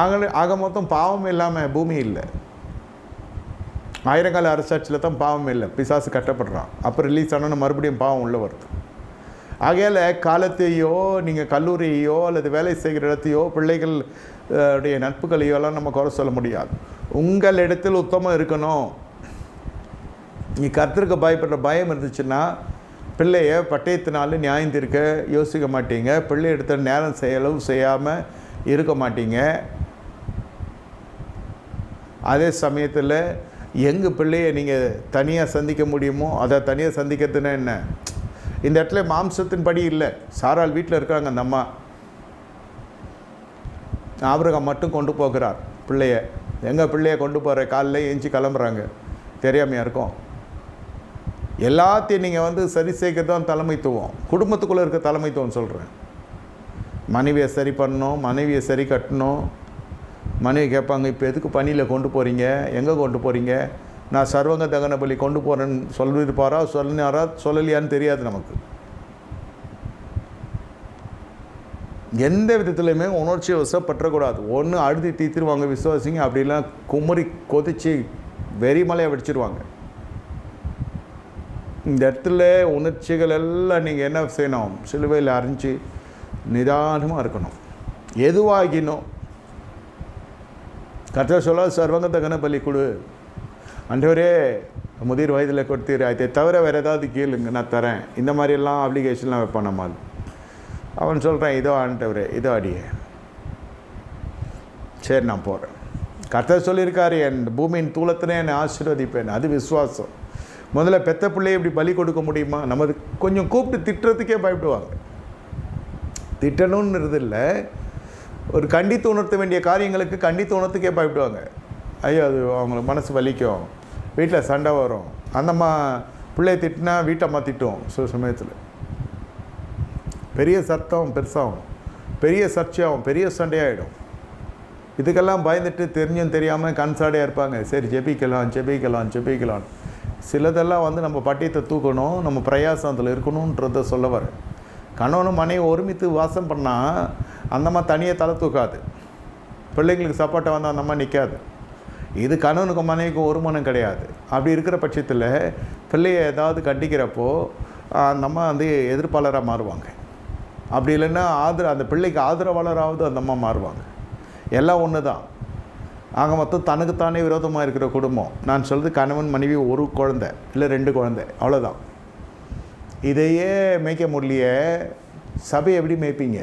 ஆக ஆக மொத்தம் பாவம் இல்லாமல் பூமி இல்லை. ஆயிரங்கால அரசாட்சியில் தான் பாவம் இல்லை. பிசாசு கட்டப்படுறான். அப்போ ரிலீஸ் ஆனால் மறுபடியும் பாவம் உள்ள வருது. ஆகையால் காலத்தையோ நீங்கள் கல்லூரியையோ அல்லது வேலை செய்கிற இடத்தையோ பிள்ளைகள் உடைய நட்புகளையோ எல்லாம் நம்ம குறை சொல்ல முடியாது. உங்கள் இடத்தில் உத்தமம் இருக்கணும். நீ கர்த்தருக்கு பயப்படுற பயம் இருந்துச்சுன்னா பிள்ளைய பட்டயத்தினால நியாயம் தீர்க்க யோசிக்க மாட்டீங்க. பிள்ளை எடுத்த நேரம் செலவு செய்யாமல் இருக்க மாட்டீங்க. அதே சமயத்தில் எங்கள் பிள்ளையை நீங்கள் தனியாக சந்திக்க முடியுமோ அதை தனியாக சந்திக்கிறதுனா என்ன? இந்த இடத்துல மாம்சத்தின் படி இல்லை. சாரால் வீட்டில் இருக்காங்க அந்த அம்மா. ஆபிரகாம் மட்டும் கொண்டு போகிறார் பிள்ளைய. எங்கள் பிள்ளைய கொண்டு போகிற காலில் ஏஞ்சி கிளம்புறாங்க. தெரியாமையா இருக்கும். எல்லாத்தையும் நீங்கள் வந்து சரி செய்கிறது தான் தலைமைத்துவம். குடும்பத்துக்குள்ளே இருக்க தலைமைத்துவம் சொல்கிறேன் மனைவியை சரி பண்ணணும் மனைவியை சரி கட்டணும். மனைவி கேட்பாங்க இப்போ எதுக்கு பணியில் கொண்டு போகிறீங்க எங்கே கொண்டு போகிறீங்க நான் சர்வங்க தகன பலி கொண்டு போகிறேன்னு சொல்லியிருப்பாரா சொல்லினாரா சொல்லலையான்னு தெரியாது நமக்கு. எந்த விதத்துலையுமே உணர்ச்சி வசப்பற்றக்கூடாது ஒன்று அழுதி தீத்துருவாங்க விசுவாசிங்க அப்படிலாம் குமரி கொதிச்சு வெறிமலையை வெடிச்சிருவாங்க. இந்த இடத்துல உணர்ச்சிகள் எல்லாம் நீங்கள் என்ன செய்யணும்? சிலுவையில் அறிஞ்சு நிதானமாக இருக்கணும். எதுவாகினோ கர்த்தர் சொல்ல சர்வங்க தகன பலி கொடு. அண்டவரே முதிர் வயதில் கொடுத்தீர். அதை தவிர வேறு ஏதாவது கேளுங்க நான் தரேன். இந்த மாதிரிலாம் அப்ளிகேஷன்லாம் வைப்பான் நம்ம அவன் சொல்கிறான் இதோ ஆண்டவரே இதோ அடியே. சரி நான் போகிறேன் கர்த்தர் சொல்லியிருக்காரு என் பூமியின் தூளத்தினே என்னை ஆசீர்வதிப்பேன். அது விசுவாசம். முதல்ல பெத்த பிள்ளையை இப்படி பலி கொடுக்க முடியுமா? நம்ம கொஞ்சம் கூப்பிட்டு திட்டுறதுக்கே பயப்படுவாங்க. திட்டணுன்றது இல்லை. ஒரு கண்டித்து உணர்த்த வேண்டிய காரியங்களுக்கு கண்டித்து உணர்த்துக்கே பயப்படுவாங்க. ஐயோ அது அவங்களுக்கு மனசு வலிக்கும். வீட்டில் சண்டை வரும். அந்தம்மா பிள்ளைய திட்டினா வீட்டம்மா திட்டும் சில சமயத்தில். பெரிய சத்தம் பெருசாகும். பெரிய சர்ச்சையாகும். பெரிய சண்டையாகிடும் இதுக்கெல்லாம் பயந்துட்டு தெரிஞ்சும் தெரியாமல் கன்சாடையாக இருப்பாங்க. சரி ஜெபிக்கலாம் ஜெபிக்கலாம் ஜெபிக்கலாம். சிலதெல்லாம் வந்து நம்ம பட்டியத்தை தூக்கணும் நம்ம பிரயாசம் அதில் இருக்கணுன்றத சொல்ல வர கணவனும் மனைவி ஒருமித்து வாசம் பண்ணால் அந்தம்மா தனியே தலை தூக்காது. பிள்ளைங்களுக்கு சப்போர்ட்டாக வந்து அந்தம்மா நிற்காது இது கணவனுக்கும் மனைவிக்கும் ஒரு மனம் கிடையாது. அப்படி இருக்கிற பட்சத்தில் பிள்ளையை ஏதாவது கண்டிக்கிறப்போ அந்த அம்மா வந்து எதிர்ப்பாளராக மாறுவாங்க. அப்படி இல்லைன்னா ஆதர அந்த பிள்ளைக்கு ஆதரவாளராவது அந்த அம்மா மாறுவாங்க. எல்லாம் ஒன்று தான் ஆக மொத்தம் தனக்குத்தானே விரோதமாக இருக்கிற குடும்பம். நான் சொல்கிறது கணவன் மனைவி ஒரு குழந்தை இல்லை ரெண்டு குழந்தை. அவ்வளோதான் இதையே மேய்க்க முடியலையே. சபையை எப்படி மேய்ப்பீங்க?